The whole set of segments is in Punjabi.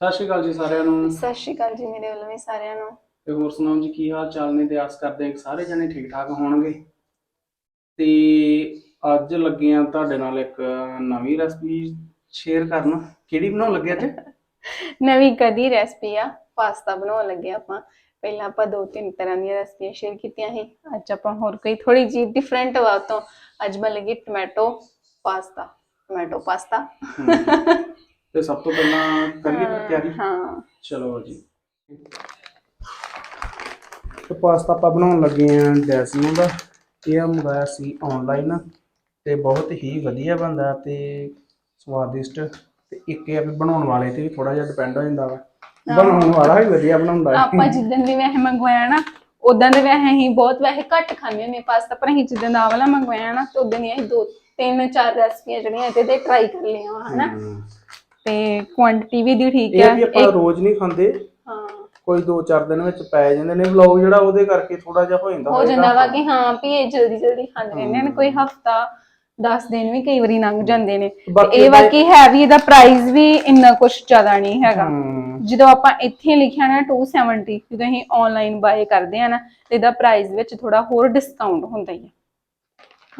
ਸਤਿ ਸ਼੍ਰੀ ਅਕਾਲ ਜੀ ਸਾਰਿਆਂ ਨੂੰ। ਸਤਿ ਸ਼੍ਰੀ ਅਕਾਲ ਜੀ ਮੇਰੇ ਵੱਲੋਂ ਵੀ ਸਾਰਿਆਂ ਨੂੰ। ਤੇ ਹੋਰ ਸੁਣਾਓ ਜੀ ਕੀ ਹਾਲ ਚਾਲ ਨੇ ਤੇ ਆਸ ਕਰਦੇ ਹਾਂ ਕਿ ਸਾਰੇ ਜਣੇ ਠੀਕ ਠਾਕ ਹੋਣਗੇ। ਤੇ ਅੱਜ ਲੱਗੇ ਆ ਤੁਹਾਡੇ ਨਾਲ ਇੱਕ ਨਵੀਂ ਰੈਸਪੀ ਸ਼ੇਅਰ ਕਰਨ। ਕਿਹੜੀ ਬਣਾਉਣ ਲੱਗੇ ਅੱਜ? ਨਵੀਂ ਕਦੀ ਰੈਸਪੀ ਆ ਪਾਸਤਾ ਬਣਾਉਣ ਲੱਗੇ ਆਪਾਂ। ਪਹਿਲਾਂ ਆਪਾਂ ਦੋ ਤਿੰਨ ਤਰ੍ਹਾਂ ਦੀਆਂ ਰੈਸਪੀਆਂ ਸ਼ੇਅਰ ਕੀਤੀਆਂ ਸੀ। ਅੱਜ ਆਪਾਂ ਹੋਰ ਕੋਈ ਥੋੜੀ ਜੀ ਡਿਫਰੈਂਟ ਵਾ ਤੋਂ ਅੱਜ ਬਣ ਲੱਗੀ ਟੋਮੈਟੋ ਪਾਸਤਾ ਟੋਮੈਟੋ ਪਾਸਤਾ ਤੇ ਸਭ ਤੋਂ ਪਹਿਲਾਂ ਕਰੀਏ ਫਿਰ ਤਿਆਰੀ? ਹਾਂ। ਚਲੋ ਜੀ। ਤੇ ਪਾਸਤਾ ਆਪਾਂ ਬਣਾਉਣ ਲੱਗੇ ਆ ਡੈਸਮੋ ਦਾ। ਇਹ ਮੰਗਾਇਆ ਸੀ ਆਨਲਾਈਨ ਤੇ ਬਹੁਤ ਹੀ ਵਧੀਆ ਬਣਦਾ ਤੇ ਸਵਾਦਿਸ਼ਟ। ਤੇ ਇੱਕ ਇਹ ਆ ਵੀ ਬਣਾਉਣ ਵਾਲੇ ਤੇ ਵੀ ਥੋੜਾ ਜਿਹਾ ਡਿਪੈਂਡ ਹੋ ਜਾਂਦਾ ਵਾ। ਬਣਾਉਣ ਵਾਲਾ ਵੀ ਵਧੀਆ ਬਣਾਉਂਦਾ ਹੈ ਆਪਾਂ ਜਿੱਦਣ ਵੀ ਵੈਸੇ ਮੰਗਵਾਇਆ ਨਾ ਉਦਾਂ ਦੇ ਵੈਸੇ ਅਸੀਂ ਬਹੁਤ ਵੈਸੇ ਘੱਟ ਖਾਂਦੇ ਹੁੰਦੇ ਪਾਸਤਾ ਪਰ ਅਸੀਂ ਜਿੱਦਣ ਦਾ ਵਾਲਾ ਮੰਗਵਾਇਆ ਨਾ ਤੇ ਉਦੋਂ ਅਸੀਂ ਦੋ ਤਿੰਨ ਚਾਰ ਰੈਸਪੀਆਂ ਜਿਹੜੀਆਂ ਇਹਦੇ ਤੇ ਟਰਾਈ ਕਰ ਲਈਆਂ ਹਨਾ। ਤੇ ਕੁਆਂਟੀਟੀ ਵੀ ਦੀ ਠੀਕ ਇਹ ਵੀ ਆਪਾਂ ਰੋਜ਼ ਨਹੀਂ ਖਾਂਦੇ। ਹਾਂ। ਕੋਈ 2-4 ਦਿਨ ਵਿੱਚ ਪੈ ਜਾਂਦੇ ਨੇ। ਵਲੌਗ ਜਿਹੜਾ ਉਹਦੇ ਕਰਕੇ ਥੋੜਾ ਜਿਹਾ ਹੋ ਜਾਂਦਾ ਹੋ ਹੋਏਗਾ। ਜਾਂਦਾ ਵਾ ਕਿ ਹਾਂ ਵੀ ਇਹ ਜਲਦੀ ਜਲਦੀ ਖਾਂਦੇ ਰਹਿੰਦੇ ਨੇ। ਕੋਈ ਹਫਤਾ 10 ਦਿਨ ਵੀ ਕਈ ਵਾਰੀ ਲੰਘ ਜਾਂਦੇ ਨੇ। ਤੇ ਬਾਕੀ ਇਹ ਬਾਕੀ ਹੈ ਵੀ ਇਹਦਾ ਪ੍ਰਾਈਸ ਵੀ ਇੰਨਾ ਕੁਝ ਜ਼ਿਆਦਾ ਨਹੀਂ ਹੈਗਾ। ਹਮ, ਜਦੋਂ ਆਪਾਂ ਇੱਥੇ ਲਿਖਿਆ ਨਾ 270 ਜਦੋਂ ਅਸੀਂ ਆਨਲਾਈਨ ਬਾਏ ਕਰਦੇ ਆ ਨਾ ਤੇ ਇਹਦਾ ਪ੍ਰਾਈਸ ਵਿੱਚ ਥੋੜਾ ਹੋਰ ਡਿਸਕਾਊਂਟ ਹੁੰਦਾ ਹੀ ਆ।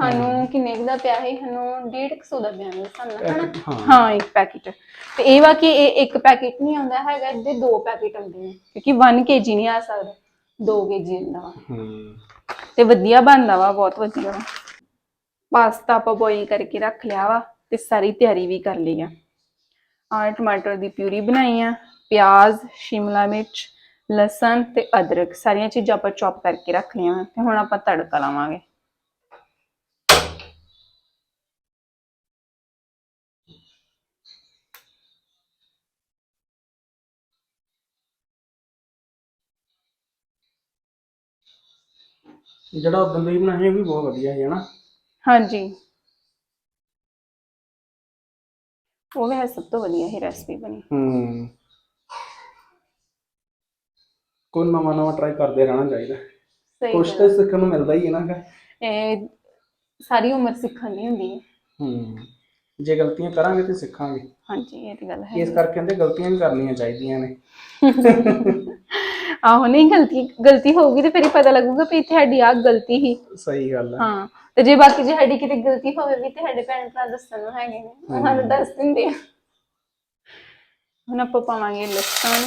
ਸਾਨੂੰ ਕਿੰਨੇ ਕੁ ਦਾ ਪਿਆ ਹੈ ਸਾਨੂੰ 150 ਦਾ ਪਿਆ ਨਾਲ ਹਨਾ? ਹਾਂ। ਹਾਂ ਇੱਕ ਪੈਕੇਟ। ਤੇ ਇਹ ਵਾ ਕਿ ਇਹ ਇੱਕ ਪੈਕੇਟ ਨਹੀਂ ਆਉਂਦਾ ਹੈਗਾ ਇਹਦੇ ਦੋ ਪੈਕੇਟ ਆਉਂਦੇ ਨੇ ਕਿਉਂਕਿ 1 ਕੇਜੀ ਨਹੀਂ ਆ ਸਕਦਾ। 2 ਕੇਜੀ ਹੁੰਦਾ ਵਾ। ਹਮ, ਤੇ ਵਧੀਆ ਬਣਦਾ ਵਾ ਬਹੁਤ ਵਧੀਆ। ਵਾ ਪਾਸਤਾ ਆਪਾਂ ਬੋਇਲ ਕਰਕੇ ਰੱਖ ਲਿਆ ਵਾ ਤੇ ਸਾਰੀ ਤਿਆਰੀ ਵੀ ਕਰ ਲਈ ਆ। ਆ ਟਮਾਟਰ ਦੀ ਪਿਊਰੀ ਬਣਾਈ ਆ ਪਿਆਜ਼ ਸ਼ਿਮਲਾ ਮਿਰਚ ਲਸਣ ਤੇ ਅਦਰਕ। ਸਾਰੀਆਂ ਚੀਜ਼ਾਂ ਆਪਾਂ ਚੌਪ ਕਰਕੇ ਰੱਖ ਲਈਆਂ ਤੇ ਹੁਣ ਆਪਾਂ ਤੜਕਾ ਲਾਵਾਂਗੇ। ਜਿਹੜਾ ਉਦੋਂ ਦੀ ਬਣਾਈ ਉਹ ਵੀ ਬਹੁਤ ਵਧੀਆ ਹੈ ਨਾ? ਹਾਂਜੀ। ਉਹ ਵੈਸੇ ਸਭ ਤੋਂ ਵਧੀਆ ਹੀ ਰੈਸਪੀ ਬਣੀ। ਹੂੰ। ਕੋਈ ਨਵਾਂ ਨਵਾਂ ਟਰਾਈ ਕਰਦੇ ਰਹਿਣਾ ਚਾਹੀਦਾ। ਸਹੀ ਕੁਛ ਤਾਂ ਸਿੱਖਣ ਨੂੰ ਮਿਲਦਾ ਹੀ ਹੈ ਨਾ ਗਾ। ਇਹ ਸਾਰੀ ਉਮਰ ਸਿੱਖਣ ਦੀ ਹੁੰਦੀ ਹੈ। ਹੂੰ। ਜੇ ਗਲਤੀਆਂ ਕਰਾਂਗੇ ਤੇ ਸਿੱਖਾਂਗੇ। ਹਾਂਜੀ ਇਹ ਤੇ ਗੱਲ ਹੈ ਇਸ ਕਰਕੇ ਕਹਿੰਦੇ ਗਲਤੀਆਂ ਵੀ ਕਰਨੀਆਂ ਚਾਹੀਦੀਆਂ ਨੇ। ਆਹੋ ਨਹੀਂ ਗਲਤੀ ਗਲਤੀ ਹੋਊਗੀ ਤੇ ਫਿਰ ਹੀ ਪਤਾ ਲੱਗੂਗਾ ਵੀ ਇੱਥੇ ਸਾਡੀ ਆ ਗਲਤੀ ਹੀ। ਸਹੀ ਗੱਲ ਹੈ ਹਾਂ ਤੇ ਜੇ ਬਾਕੀ ਜੇ ਸਾਡੀ ਕਿਤੇ ਗਲਤੀ ਹੋਵੇ ਵੀ ਤੇ ਸਾਡੇ ਭੈਣ ਭਰਾ ਦੱਸਣ ਨੂੰ ਹੈਗੇ ਨੇ ਉਹ ਸਾਨੂੰ ਦੱਸ ਦਿੰਦੇ ਆ। ਹੁਣ ਆਪਾਂ ਪਾਵਾਂਗੇ ਲਸਣ।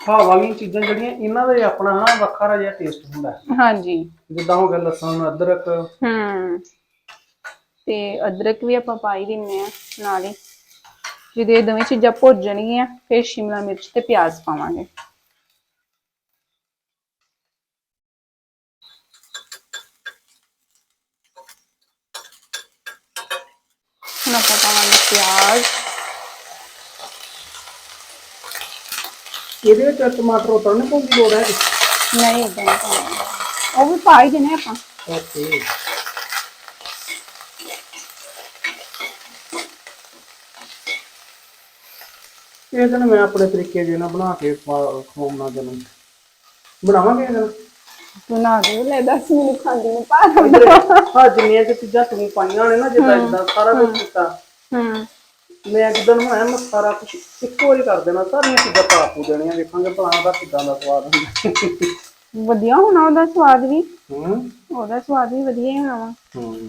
ਹਾਂ ਵਾਲੀਆਂ ਚੀਜ਼ਾਂ ਜਿਹੜੀਆਂ ਇਹਨਾਂ ਦਾ ਆਪਣਾ ਨਾ ਵੱਖਰਾ ਜਿਹਾ ਟੇਸਟ ਹੁੰਦਾ। ਹੈ। ਹਾਂਜੀ। ਜਿੱਦਾਂ ਹੋ ਗਿਆ ਲਸਣ ਅਦਰਕ। ਹੂੰ। ਤੇ ਅਦਰਕ ਵੀ ਆਪਾਂ ਪਾ ਹੀ ਦਿੰਨੇ ਆ ਨਾਲ ਹੀ। ਜਦੋਂ ਇਹ ਦੋਵੇਂ ਚੀਜ਼ਾਂ ਭੁੱਜ ਜਾਣਗੀਆਂ ਫਿਰ ਸ਼ਿਮਲਾ ਮਿਰਚ ਤੇ ਪਿਆਜ਼ ਪਾਵਾਂਗੇ। ਹੁਣ ਆਪਾਂ ਪਾਵਾਂਗੇ ਪਿਆਜ਼। ਇਹਦੇ ਵਿੱਚ ਟਮਾਟਰ ਉਤਰਨੇ ਦੀ ਲੋੜ ਹੈ ਨਹੀਂ ਇਦਾਂ ਨਹੀਂ ਪਾਉਣਾ। ਉਹ ਵੀ ਪਾ ਹੀ ਦੇਣੇ ਆਪਾਂ। ਓਕੇ। ਇਹ ਦਿਨ ਮੈਂ ਆਪਣੇ ਤਰੀਕੇ ਜੇ ਨਾਲ ਬਣਾ ਕੇ ਖਵਾ- ਖਵਾਉਣਾ ਤੈਨੂੰ ਬਣਾਵਾਂਗੇ ਇਹ ਦਿਨ? ਬਣਾ ਦੇ ਲੈ ਦੱਸ ਮੈਨੂੰ ਖਾਂਦੀ ਨੂੰ ਪਾ ਹਾਂ ਜਿੰਨੀਆਂ ਕਿ ਚੀਜ਼ਾਂ ਤੂੰ ਪਾਈਆਂ ਨੇ ਨਾ ਜਿੱਦਾਂ ਜਿੱਦਾਂ ਸਾਰਾ ਕੁਝ ਕੀਤਾ। ਹੂੰ। ਮੈਂ ਜਿੱਦਾਂ ਬਣਾਇਆ ਮੈਂ ਸਾਰਾ ਕੁਝ ਇੱਕੋ ਵਾਰੀ ਕਰ ਦੇਣਾ। ਸਾਰੀਆਂ ਚੀਜ਼ਾਂ ਪਾ ਪੂ ਦੇਣੀਆਂ ਵੇਖਾਂਗੇ ਭਲਾ ਦਾ ਕਿੱਦਾਂ ਦਾ ਸਵਾਦ ਹੁੰਦਾ। ਵਧੀਆ ਹੋਣਾ ਉਹਦਾ ਸਵਾਦ ਵੀ। ਹੂੰ। ਉਹਦਾ ਸਵਾਦ ਵੀ ਵਧੀਆ ਹੀ ਹੋਣਾ ਵਾ। ਹੂੰ।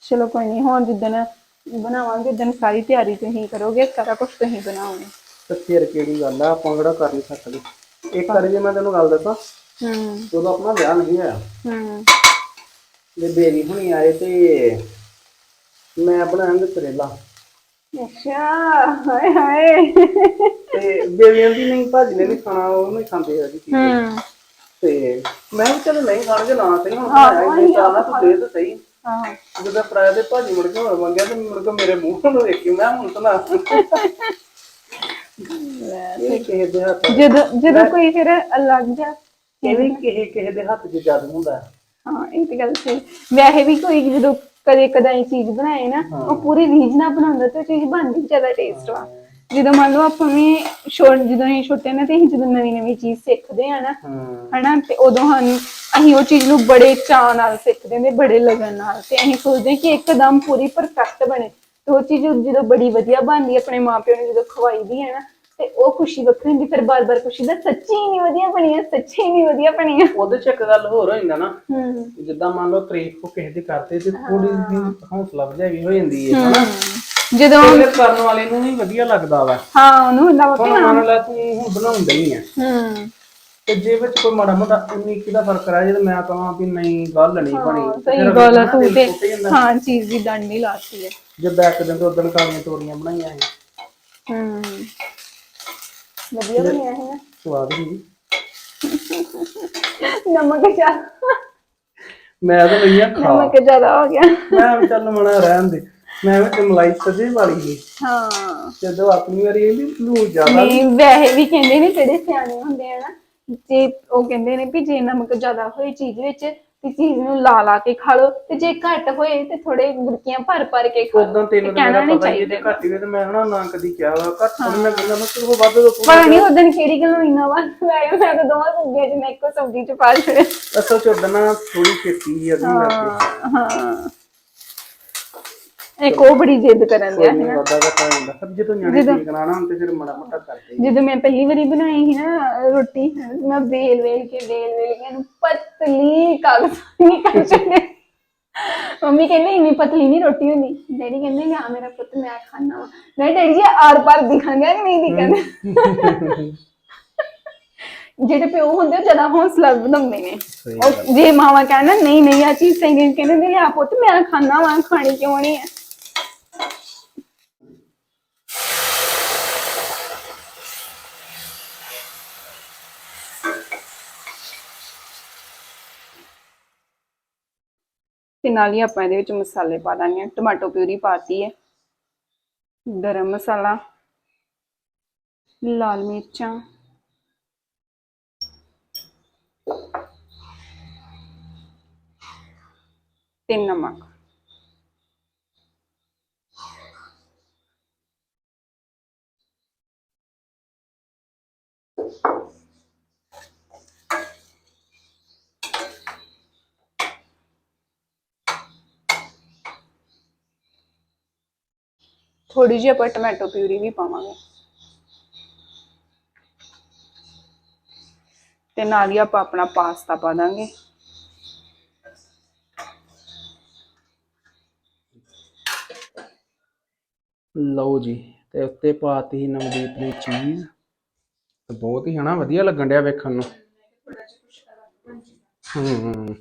ਚਲੋ ਕੋਈ ਨਹੀਂ ਹੁਣ ਜਿੱਦਣ ਬਣਾਵਾਂਗੇ ਉਦਣ ਸਾਰੀ ਤਿਆਰੀ ਤੁਸੀਂ ਕਰੋਗੇ ਸਾਰਾ ਕੁਝ ਤੁਸੀਂ ਬਣਾਓਗੇ। ਤੇ ਫਿਰ ਕਿਹੜੀ ਗੱਲ ਆ ਆਪਾਂ ਕਿਹੜਾ ਕਰ ਨਹੀਂ ਸਕਦੇ। ਇੱਕ ਵਾਰੀ ਜੇ ਮੈਂ ਤੈਨੂੰ ਗੱਲ ਦੱਸਾਂ ਹੂੰ। ਉਦੋਂ ਆਪਣਾ ਵਿਆਹ ਨਹੀਂ ਹੋਇਆ ਹੂੰ। ਤੇ ਬੇਬੀ ਹੁਣੀ ਆਏ ਤੇ ਮੈਂ ਬਣਾਇਆ ਕਰੇਲਾ। ਅੱਛਾ ਹਾਏ ਹਾਏ। ਤੇ ਬੇਬੀ ਆਂਦੀ ਨਹੀਂ ਭਾਜੀ ਨੇ ਨਹੀਂ ਖਾਣਾ ਉਹ ਨਹੀਂ ਖਾਂਦੇ ਹੈਗੇ ਚੀਜ਼ ਹੂੰ। ਤੇ ਮੈਂ ਵੀ ਚਲੋ ਨਹੀਂ ਖਾਣਗੇ ਨਾ ਸਹੀ ਹੁਣ ਬਣਾਇਆ ਨਹੀਂ ਚਾਹਨਾ ਤੂੰ ਦੇ ਤਾਂ ਸਹੀ। ਹਾਂ। ਜਦੋਂ ਪ੍ਰਾਇ ਦੇ ਭਾਜੀ ਮੁੜ ਕੇ ਹੋਰ ਮੰਗਿਆ ਤੇ ਮੁੜ ਕੇ ਮੇਰੇ ਮੂੰਹ ਨੂੰ ਵੇਖੀ ਮੈਂ ਹੁਣ ਤਾਂ ਨਾ ਇਹ ਕਿਸੇ ਦੇ ਹੱਥ ਜਦੋਂ ਜਦੋਂ ਕੋਈ ਫਿਰ ਅਲੱਗ ਜਾ ਇਹ ਵੀ ਕਿਸੇ ਕਿਸੇ ਦੇ ਹੱਥ 'ਚ ਜਾਦੂ ਹੁੰਦਾ ਹੈ। ਹਾਂ ਇਹ ਤੇ ਗੱਲ ਸਹੀ। ਵੈਸੇ ਵੀ ਕੋਈ ਜਦੋਂ ਕਦੇ ਕਦਾਈ ਚੀਜ਼ ਬਣਾਏ ਨਾ ਉਹ ਪੂਰੀ ਰੀਝ ਨਾਲ ਬਣਾਉਂਦਾ ਤੇ ਉਹ ਚੀਜ਼ ਬਣਦੀ ਜ਼ਿਆਦਾ ਟੇਸਟ ਵਾ। ਜਦੋਂ ਮੰਨ ਲਓ ਆਪਾਂ ਵੀ ਛੋਟ ਜਦੋਂ ਅਸੀਂ ਛੋਟੇ ਨੇ ਤੇ ਅਸੀਂ ਜਦੋਂ ਨਵੀਂ ਨਵੀਂ ਚੀਜ਼ ਸਿੱਖਦੇ ਆ ਨਾ ਹਨਾ ਤੇ ਉਦੋਂ ਸਾਨੂੰ ਅਸੀਂ ਉਹ ਚੀਜ਼ ਨੂੰ ਬੜੇ ਚਾਅ ਨਾਲ ਸਿੱਖਦੇ ਨੇ ਬੜੇ ਲਗਨ ਨਾਲ ਤੇ ਅਸੀਂ ਸੋਚਦੇ ਕਿ ਇੱਕਦਮ ਪੂਰੀ ਪਰਫੈਕਟ ਬਣੇ ਤੇ ਉਹ ਚੀਜ਼ ਜਦੋਂ ਬੜੀ ਵਧੀਆ ਬਣਦੀ ਆਪਣੇ ਮਾਪਿਆਂ ਨੂੰ ਜਦੋਂ ਖਵਾਈਦੀ ਹੈ ਨਾ ਤੇ ਉਹ ਖੁਸ਼ੀ ਵੱਖਰੀ ਹੁੰਦੀ ਫਿਰ ਬਾਰ-ਬਾਰ ਖੁਸ਼ੀ ਦਾ ਸੱਚੀ ਨਹੀਂ ਵਧੀਆ ਬਣੀ ਹੈ ਸੱਚੀ ਨਹੀਂ ਵਧੀਆ ਬਣੀ ਹੈ। ਉਹਦੇ ਚ ਇੱਕ ਗੱਲ ਹੋਰ ਹੋ ਜਾਂਦਾ ਨਾ ਹੂੰ। ਜਿੱਦਾਂ ਮੰਨ ਲਓ ਤਾਰੀਫ ਕੋ ਕਿਸੇ ਦੀ ਕਰਦੇ ਤੇ ਥੋੜੀ ਜਿਹੀ ਹੌਸਲਾ ਵਜਾਈ ਹੋ ਜਾਂਦੀ ਹੈ ਹਨਾ? ਜਦੋਂ ਕਰਨ ਵਾਲੇ ਨੂੰ ਵੀ ਵਧੀਆ ਲੱਗਦਾ ਵਾ। ਹਾਂ ਉਹਨੂੰ ਹੁੰਦਾ ਵਾ ਹਾਂ ਮੰਨ ਲੈ ਤੂੰ ਹੁਣ ਬਣਾਉਂਦਾ ਹੀ ਹੂੰ। ਤੇ ਜੇ ਵਿੱਚ ਕੋਈ ਮਾੜਾ ਮੋਟਾ 19 ਕੀ ਦਾ ਫ਼ਰਕ ਰਹਿ ਜੇ ਤੇ ਮੈਂ ਕਹਾਂ ਵੀ ਨਹੀਂ ਗੱਲ ਨਹੀਂ ਬਣੀ। ਸਹੀ ਫਿਰ ਗੱਲ ਆ ਨਾ ਤੂੰ ਦਿਲ ਤੇ ਟੁੱਟ ਜਾਂਦਾ। ਹਾਂ ਚੀਜ਼ ਦੀ ਡੰਡੀ ਲਾਤੀ ਹੈ। ਜਿੱਦਾਂ ਇੱਕ ਦਿਨ ਤੋਂ ਉਦੋਂ ਕਾਲੀਆਂ ਤੋਰੀਆਂ ਬਣਾਈਆਂ ਸੀ। ਹੂੰ। ਵਧੀਆ ਬਣਿਆ ਹੈ ਸਵਾਦ ਸੀ। ਨਮਕ ਜ਼ਿਆਦਾ। ਮੈਂ ਤਾਂ ਲਈਆਂ ਖਾ। ਨਮਕ ਜ਼ਿਆਦਾ ਹੋ ਗਿਆ। ਮੈਂ ਵੀ ਚੱਲ ਮਣਾ ਰਹਿਣ ਦੇ। ਮੈਂ ਵਿੱਚ ਮਲਾਈ ਸੱਜੇ ਵਾਲੀ ਸੀ। ਹਾਂ। ਜਦੋਂ ਆਪਣੀ ਵਾਰੀ ਇਹ ਵੀ ਲੂ ਜ਼ਿਆਦਾ ਨਹੀਂ ਵੈਸੇ ਵੀ ਕਹਿੰਦੇ ਨੇ ਜਿਹੜੇ ਸਿਆਣੇ ਹੁੰਦੇ ਆ ਨਾ ਜੇ ਉਹ ਕਹਿੰਦੇ ਨੇ ਵੀ ਜੇ ਨਮਕ ਜ਼ਿਆਦਾ ਹੋਏ ਚੀਜ਼ ਵਿੱਚ ਤੇ ਚੀਜ਼ ਨੂੰ ਲਾ ਲਾ ਕੇ ਖਾ ਲਓ ਤੇ ਜੇ ਘੱਟ ਹੋਏ ਤੇ ਥੋੜੇ ਗੁਰਕੀਆਂ ਭਰ ਭਰ ਕੇ ਖਾ ਉਦੋਂ ਲਓ। ਤੈਨੂੰ ਤੇ ਤਾਂ ਕਹਿਣਾ ਮੇਰਾ ਨਹੀਂ ਪਤਾ ਹੀ ਹੈ, ਚਾਹੀਦਾ। ਘੱਟ ਹੀ ਹੋਏ ਤੇ ਮੈਂ ਹਨਾ ਨਾ ਕਦੀ ਕਿਹਾ ਵਾ ਘੱਟ ਹੋਣੀ ਮੈਂ ਕਹਿੰਦਾ ਮੈਂ ਸਿਰਫ ਵੱਧ ਤੋਂ ਪਤਾ ਨਹੀਂ ਉਦੋਂ ਕਿਹੜੀ ਗੱਲੋਂ ਇੰਨਾ ਵਾ ਮੈਂ ਮੈਂ ਤਾਂ ਦੋਵਾਂ ਸਬਜ਼ੀਆਂ ਚ ਮੈਂ ਇੱਕੋ ਸਬਜ਼ੀ ਚ ਪਾ ਛੜਿਆ ਅਸਲ ਚ ਉਦੋਂ ਨਾ ਥੋੜੀ ਖੇਤੀ ਹੀ ਅਧੀ ਲੱਗੀ ਹਾਂ। ਇੱਕ ਉਹ ਬੜੀ ਜਿੱਦ ਕਰਨ ਦਿਆ ਕੋਈ ਵਾਦਾ ਘਟਾ ਜਾਂਦਾ ਫਿਰ ਜਦੋਂ ਨਿਆਣੇ ਠੀਕ ਨਾ ਨਾ ਹੁਣ ਤੇ ਫਿਰ ਮਾੜਾ ਮੋਟਾ ਕਰਦੇ ਹੀ। ਜਦੋਂ ਮੈਂ ਪਹਿਲੀ ਵਾਰੀ ਬਣਾਈ ਸੀ ਨਾ ਰੋਟੀ ਮੈਂ ਵੇਲ ਵੇਲ ਕੇ ਵੇਲ ਵੇਲ ਕੇ ਇਹਨੂੰ ਪਤਲੀ ਕਾਗਜ਼ ਨਹੀਂ ਕਰ ਛੱਡੇ ਮੰਮੀ ਕਹਿੰਦੇ ਇੰਨੀ ਪਤਲੀ ਨਹੀਂ ਰੋਟੀ ਹੁੰਦੀ। ਡੈਡੀ ਕਹਿੰਦੇ ਲਿਆ ਮੇਰਾ ਪੁੱਤ ਮੈਂ ਖਾਣਾ ਵਾ। ਮੈਂ ਡੈਡੀ ਜੀ ਆਰ ਪਾਰ ਦਿਖਾਂਗਾ ਕਿ ਨਹੀਂ ਦਿਖਾਂਗਾ? ਜਿਹੜੇ ਪਿਓ ਹੁੰਦੇ ਉਹ ਜ਼ਿਆਦਾ ਹੌਸਲਾ ਵਧਾਉਂਦੇ ਨੇ। ਸਹੀ ਉਹ ਜੇ ਮਾਵਾ ਕਹਿਣਾ ਨਹੀਂ ਨਹੀਂ ਆ ਚੀਜ਼ ਚੰਗੀ ਕਹਿੰਦੇ ਨੇ ਲਿਆ ਪੁੱਤ ਮੈਂ ਖਾਣਾ ਵਾ ਖਾਣੀ ਕਿਉਂ ਨਹੀਂ ਹੈ? ਤੇ ਨਾਲ ਹੀ ਆਪਾਂ ਇਹਦੇ ਵਿੱਚ ਮਸਾਲੇ ਪਾ ਦਾਂਗੇ ਟਮਾਟੋ ਪਿਊਰੀ ਪਾਤੀ ਹੈ। ਗਰਮ ਮਸਾਲਾ, ਲਾਲ ਮਿਰਚਾਂ, ਤੇ ਨਮਕ। ਥੋੜੀ ਜਿਹੀ ਆਪਾਂ ਟੋਮੈਟੋ ਪਿਊਰੀ ਵੀ ਪਾਵਾਂਗੇ। ਤੇ ਨਾਲ ਹੀ ਆਪਾਂ ਆਪਣਾ ਪਾਸਤਾ ਪਾ ਦਾਂਗੇ। ਲਓ ਜੀ, ਤੇ ਉੱਤੇ ਪਾਤੀ ਨਵਦੀਪ ਨੇ ਚੀਜ਼। ਤੇ ਬਹੁਤ ਹੀ ਹਨਾ, ਵਧੀਆ ਲੱਗਣ ਡਿਆ ਵੇਖਣ ਨੂੰ। ਹੂੰ।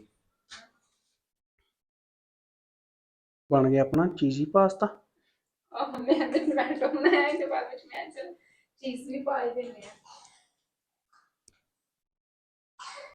ਬਣ ਗਿਆ ਆਪਣਾ ਚੀਜ਼ੀ ਪਾਸਤਾ। ਆਹ ਮੈਂ ਤੇ ਟੋਮੈਟੋ ਬਣਾਇਆ ਤੇ ਬਾਅਦ ਵਿੱਚ ਮੈਂ ਚੀਜ਼ ਵੀ ਪਾ ਹੀ ਦਿੰਦੇ ਆ